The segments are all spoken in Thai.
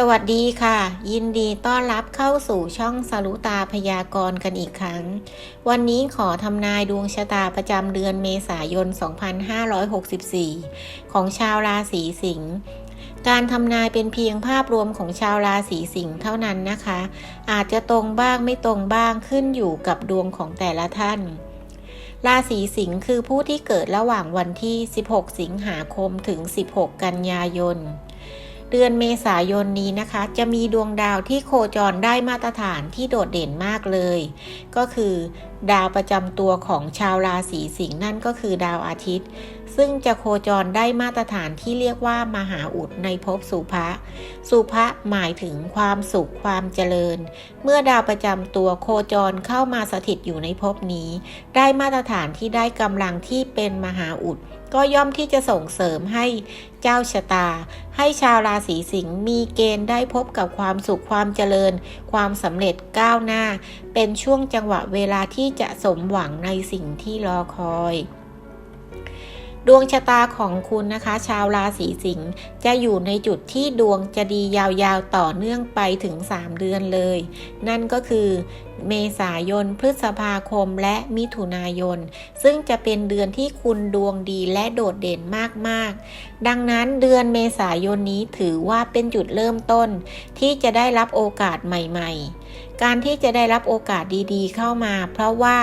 สวัสดีค่ะ ยินดีต้อนรับเข้าสู่ช่องสรุตาพยากรณ์กันอีกครั้ง วันนี้ขอทำนายดวงชะตาประจำเดือนเมษายน 2564 ของชาวราศีสิงห์การทำนายเป็นเพียงภาพรวมของชาวราศีสิงห์เท่านั้นนะคะ อาจจะตรงบ้างไม่ตรงบ้างขึ้นอยู่กับดวงของแต่ละท่านราศีสิงห์คือผู้ที่เกิดระหว่างวันที่ 16 สิงหาคมถึง 16 กันยายน เดือนเมษายนนี้นะคะ จะมีดวงดาวที่โคจรได้มาตรฐานที่โดดเด่นมากเลย ก็คือ ดาวประจำตัวของชาวราศีสิงห์นั่นก็คือดาวอาทิตย์ ซึ่งจะโคจรได้มาตรฐานที่เรียกว่ามหาอุดในภพสุภะ สุภะหมายถึงความสุขความเจริญ เมื่อดาวประจำตัวโคจรเข้ามาสถิตอยู่ในภพนี้ ได้มาตรฐานที่ได้กำลังที่เป็นมหาอุด ก็ย่อมที่จะส่งเสริมให้เจ้าชะตา ให้ชาวราศีสิงห์มีเกณฑ์ได้พบกับความสุขความเจริญ ความสำเร็จก้าวหน้า เป็นช่วงจังหวะเวลาที่จะสมหวังในสิ่งที่รอคอย ดวงชะตาของคุณนะคะ ชาวราศีสิงห์จะอยู่ในจุดที่ดวงจะดียาวๆต่อเนื่องไปถึง 3 เดือนเลย นั่นก็คือเมษายน พฤษภาคม และมิถุนายน ซึ่งจะเป็นเดือนที่คุณดวงดีและโดดเด่นมากๆ ดังนั้นเดือนเมษายนนี้ถือว่าเป็นจุดเริ่มต้น ที่จะได้รับโอกาสใหม่ ๆ การที่จะได้รับโอกาสดีๆ เข้ามา เพราะว่า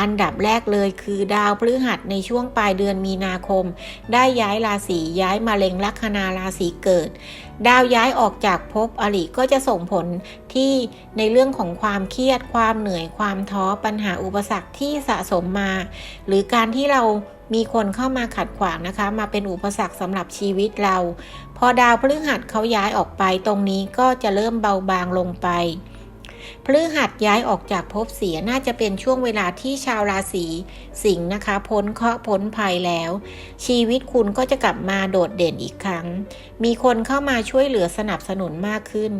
อันดับแรกเลยคือดาวพฤหัสในช่วงปลายเดือนมีนาคม ได้ย้ายราศีย้ายมาเล็งลัคนาราศีเกิด ดาวย้ายออกจากภพอริก็จะส่งผลที่ในเรื่องของความเครียดความเหนื่อยความท้อปัญหาอุปสรรคที่สะสมมา หรือการที่เรามีคนเข้ามาขัดขวางนะคะ มาเป็นอุปสรรคสำหรับชีวิตเรา พอดาวพฤหัสเขาย้ายออกไปตรงนี้ก็จะเริ่มเบาบางลงไป พฤหัสย้ายออกจากภพเสียน่าจะเป็นช่วงเวลาที่ชาวราศีสิงห์นะคะ พ้นเคราะห์พ้นภัยแล้ว ชีวิตคุณก็จะกลับมาโดดเด่นอีกครั้ง มีคนเข้ามาช่วยเหลือสนับสนุนมากขึ้น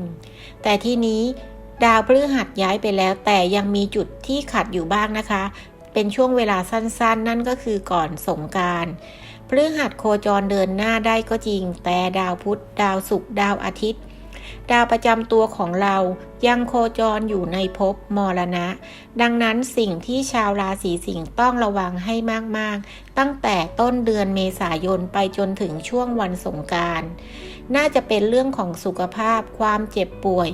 แต่ที่นี้ดาวพฤหัสย้ายไปแล้ว แต่ยังมีจุดที่ขัดอยู่บ้างนะคะ เป็นช่วงเวลาสั้นๆ นั่นก็คือก่อนสงการพฤหัสโคจรเดินหน้าได้ก็จริง แต่ดาวพุธ ดาวศุกร์ดาวอาทิตย์ ดาวประจำตัวของเรา ยังโคจรอยู่ในภพมรณะ ดังนั้นสิ่งที่ชาวราศีสิงห์ต้องระวังให้มาก ๆ ตั้งแต่ต้นเดือนเมษายนไปจนถึงช่วงวันสงการน่าจะเป็นเรื่องของสุขภาพความเจ็บป่วย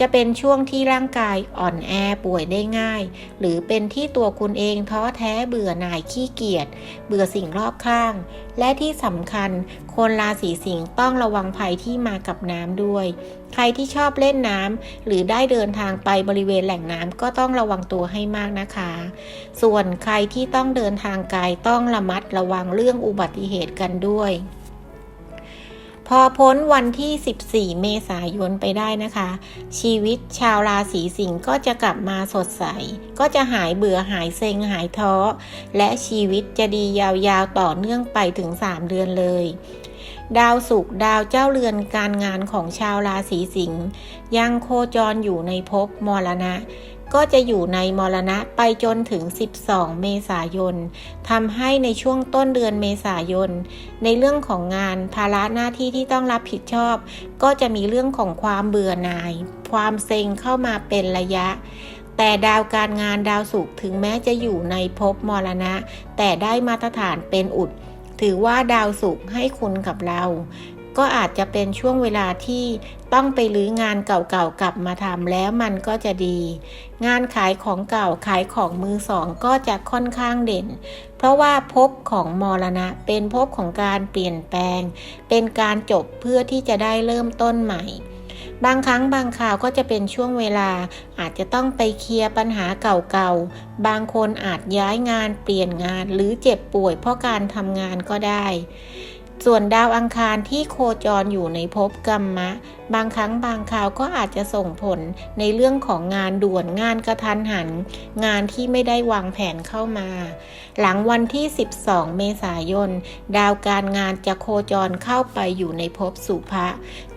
จะเป็นช่วงที่ร่างกายอ่อนแอป่วยได้ง่าย หรือเป็นที่ตัวคุณเองท้อแท้เบื่อหน่ายขี้เกียจเบื่อสิ่งรอบข้าง และที่สำคัญ คนราศีสิงห์ต้องระวังภัยที่มากับน้ำด้วย ใครที่ชอบเล่นน้ำหรือได้เดินทางไปบริเวณแหล่งน้ำก็ต้องระวังตัวให้มากนะคะ ส่วนใครที่ต้องเดินทางไกลต้องระมัดระวังเรื่องอุบัติเหตุกันด้วยพอพ้นวันที่ 14 เมษายนไปได้นะคะ ชีวิตชาวราศีสิงห์ก็จะกลับมาสดใส ก็จะหายเบื่อหายเซ็งหายท้อ และชีวิตจะดียาวๆต่อเนื่องไปถึง 3 เดือนเลย ดาวศุกร์ดาวเจ้าเรือนการงานของชาวราศีสิงห์ยังโคจรอยู่ในภพมรณะ ก็จะอยู่ในมรณะไปจนถึง 12 เมษายนทำให้ในช่วงต้นเดือนเมษายน ในเรื่องของงานภาระหน้าที่ที่ต้องรับผิดชอบ ก็จะมีเรื่องของความเบื่อหน่าย ความเซ็งเข้ามาเป็นระยะแต่ดาวการงานดาวศุกร์ถึงแม้จะอยู่ในภพมรณะ แต่ได้มาตรฐานเป็นอุด ถือว่าดาวศุกร์ให้คุณกับเรา ก็อาจจะเป็นช่วงเวลาที่ต้องไปรื้องานเก่าๆกลับมาทำแล้วมันก็จะดี งานขายของเก่าขายของมือสองก็จะค่อนข้างเด่น เพราะว่าภพของมรณะเป็นภพของการเปลี่ยนแปลง เป็นการจบเพื่อที่จะได้เริ่มต้นใหม่ บางครั้งบางคราวก็จะเป็นช่วงเวลา อาจจะต้องไปเคลียร์ปัญหาเก่าๆ บางคนอาจย้ายงานเปลี่ยนงานหรือเจ็บป่วยเพราะการทำงานก็ได้ ส่วนดาวอังคารที่โคจรอยู่ในภพกรรมะ บางครั้งบางคราวก็อาจจะส่งผลในเรื่องของงานด่วนงานกระทันหัน งานที่ไม่ได้วางแผนเข้ามา หลังวันที่ 12 เมษายน ดาวการงานจะโคจรเข้าไปอยู่ในภพสุภะ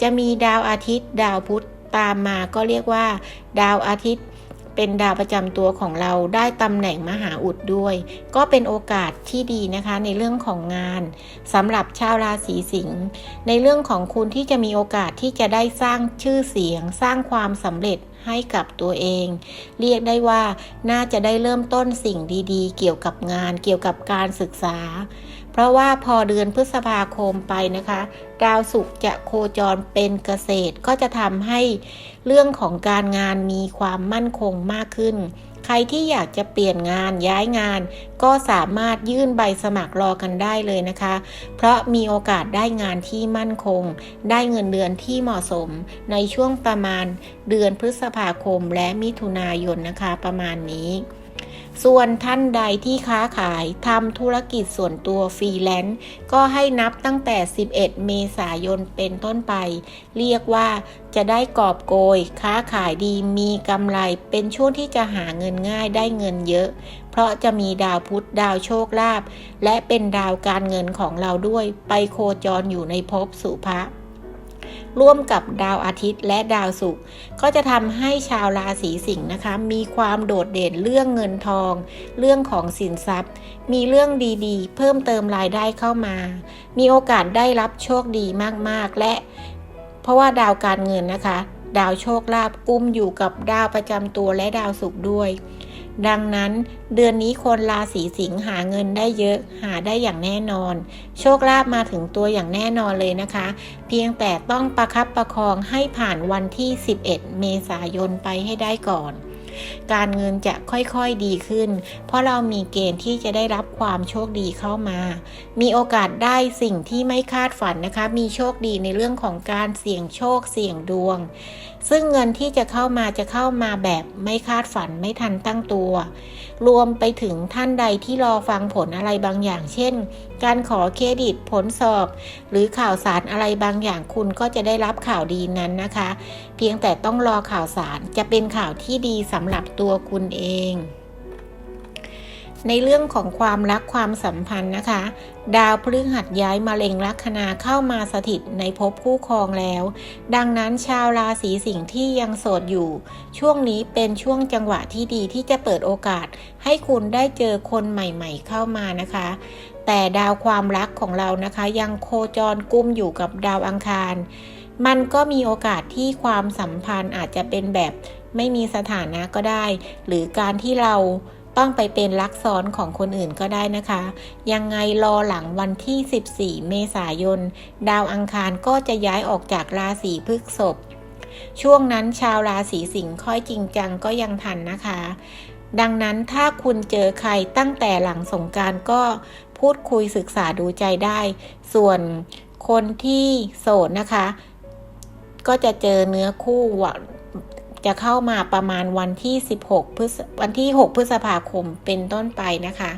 จะมีดาวอาทิตย์ ดาวพุธตามมาก็เรียกว่า ดาวอาทิตย์ เป็นดาวประจำตัวของเราได้ตำแหน่งมหาอุดด้วย ก็เป็นโอกาสที่ดีนะคะในเรื่องของงานสำหรับชาวราศีสิงห์ในเรื่องของคุณที่จะมีโอกาสที่จะได้สร้างชื่อเสียง สร้างความสำเร็จให้กับตัวเอง เรียกได้ว่าน่าจะได้เริ่มต้นสิ่งดีๆ เกี่ยวกับงานเกี่ยวกับการศึกษา เพราะว่าพอเดือนพฤษภาคมไปนะคะ ดาวศุกร์จะโคจรเป็นเกษตรก็จะทำให้เรื่องของการงานมีความมั่นคงมากขึ้น ใครที่อยากจะเปลี่ยนงานย้ายงาน ก็สามารถยื่นใบสมัครรอกันได้เลยนะคะ เพราะมีโอกาสได้งานที่มั่นคง ได้เงินเดือนที่เหมาะสม ในช่วงประมาณเดือนพฤษภาคมและมิถุนายนนะคะประมาณนี้ ส่วนท่านใดที่ค้าขายทำธุรกิจส่วนตัวฟรีแลนซ์ก็ให้นับตั้งแต่ 11 เมษายนเป็นต้นไป เรียกว่าจะได้กอบโกย ค้าขายดีมีกำไรเป็นช่วงที่จะหาเงินง่ายได้เงินเยอะ เพราะจะมีดาวพุธดาวโชคลาภและเป็นดาวการเงินของเราด้วย ไปโคจรอยู่ในภพสุภะ ร่วมกับดาวอาทิตย์และดาวศุกร์ก็จะทำให้ชาวราศีสิงห์นะคะ มีความโดดเด่นเรื่องเงินทอง เรื่องของสินทรัพย์ มีเรื่องดีๆ เพิ่มเติมรายได้เข้ามา มีโอกาสได้รับโชคดีมากๆ และ เพราะว่าดาวการเงินนะคะ ดาวโชคลาภกุมอยู่กับดาวประจำตัวและดาวศุกร์ด้วย ดังนั้นเดือนนี้คนราศีสิงห์หาเงินได้เยอะหาได้อย่างแน่นอน โชคลาภมาถึงตัวอย่างแน่นอนเลยนะคะ เพียงแต่ต้องประคับประคองให้ผ่านวันที่ 11 เมษายนไปให้ได้ก่อน การเงินจะค่อยๆดีขึ้น เพราะเรามีเกณฑ์ที่จะได้รับความโชคดีเข้ามา มีโอกาสได้สิ่งที่ไม่คาดฝันนะคะ มีโชคดีในเรื่องของการเสี่ยงโชคเสี่ยงดวง ซึ่งเงินที่จะเข้ามาจะเข้ามาแบบไม่คาดฝันไม่ทันตั้งตัว รวมไปถึงท่านใดที่รอฟังผลอะไรบางอย่าง เช่น การขอเครดิตผลสอบ หรือข่าวสารอะไรบางอย่างคุณก็จะได้รับข่าวดีนั้นนะคะ เพียงแต่ต้องรอข่าวสารจะเป็นข่าวที่ดีสำหรับตัวคุณเอง ในเรื่องของความรักความสัมพันธ์นะคะ ดาวพฤหัสย้ายมาเล็งลัคนาเข้ามาสถิตในภพคู่ครองแล้ว ดังนั้นชาวราศีสิงห์ที่ยังโสดอยู่ ช่วงนี้เป็นช่วงจังหวะที่ดีที่จะเปิดโอกาส ให้คุณได้เจอคนใหม่ๆเข้ามานะคะ แต่ดาวความรักของเรานะคะ ยังโคจรกุมอยู่กับดาวอังคาร มันก็มีโอกาสที่ความสัมพันธ์อาจจะเป็นแบบไม่มีสถานะก็ได้ หรือการที่เรา ต้องไปเป็นลักซ้อนของคนอื่นก็ได้นะคะ ยังไงรอหลังวันที่ 14 เมษายน ดาวอังคารก็จะย้ายออกจากราศีพฤษภช่วงนั้นชาวราศีสิงห์ค่อยจริงจังก็ยังทันนะคะ ดังนั้นถ้าคุณเจอใครตั้งแต่หลังสงการก็พูดคุยศึกษาดูใจได้ ส่วนคนที่โสดนะคะ ก็จะเจอเนื้อคู่ จะเข้ามาประมาณวันที่ 16พฤษวันที่ 6 พฤษภาคมเป็นต้นไปนะคะ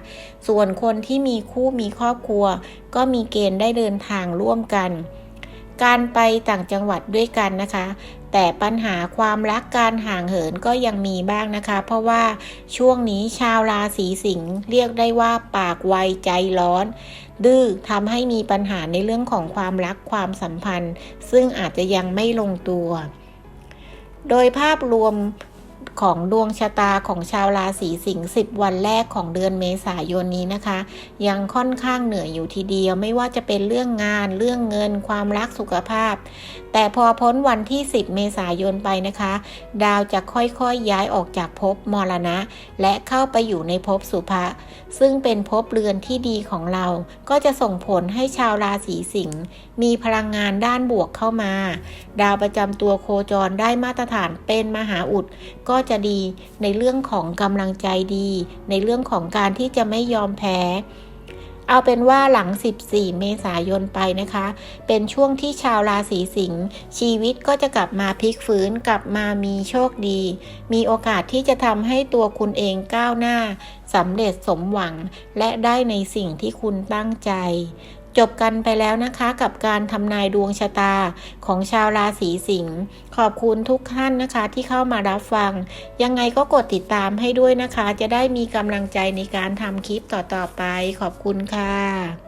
ส่วนคนที่มีคู่มีครอบครัว ก็มีเกณฑ์ได้เดินทางร่วมกัน การไปต่างจังหวัดด้วยกันนะคะ แต่ปัญหาความรักการห่างเหินก็ยังมีบ้างนะคะ เพราะว่าช่วงนี้ชาวราศีสิงห์เรียกได้ว่าปากไวใจร้อนดื้อทำให้มีปัญหาในเรื่องของความรักความสัมพันธ์ ซึ่งอาจจะยังไม่ลงตัว โดยภาพรวม ของดวงชะตาของชาวราศีสิงห์10 วันแรกของเดือนเมษายนนี้นะคะ ยังค่อนข้างเหนื่อยอยู่ทีเดียว ไม่ว่าจะเป็นเรื่องงานเรื่องเงินความรักสุขภาพ แต่พอพ้นวันที่ 10 เมษายนไปนะคะ ดาวจะค่อยๆยย้ายออกจากภพมรณะ และเข้าไปอยู่ในภพสุภะซึ่งเป็นภพเรือนที่ดีของเรา ก็จะส่งผลให้ชาวราศีสิงห์มีพลังงานด้านบวกเข้ามา ดาวประจำตัวโคจรได้มาตรฐานเป็นมหาอุดก็จะดี ในเรื่องของกำลังใจดี ในเรื่องของการที่จะไม่ยอมแพ้ เอาเป็นว่าหลัง 14 เมษายนไปนะคะ เป็นช่วงที่ชาวราศีสิงห์ชีวิตก็จะกลับมาพลิกฟื้นกลับมามีโชคดี มีโอกาสที่จะทำให้ตัวคุณเองก้าวหน้าสำเร็จสมหวังและได้ในสิ่งที่คุณตั้งใจ จบกันไปแล้วนะคะกับการทำนายดวงชะตาของชาวราศีสิงห์ขอบคุณทุกท่านนะคะที่เข้ามารับฟัง ยังไงก็กดติดตามให้ด้วยนะคะ จะได้มีกำลังใจในการทำคลิปต่อๆไป ขอบคุณค่ะ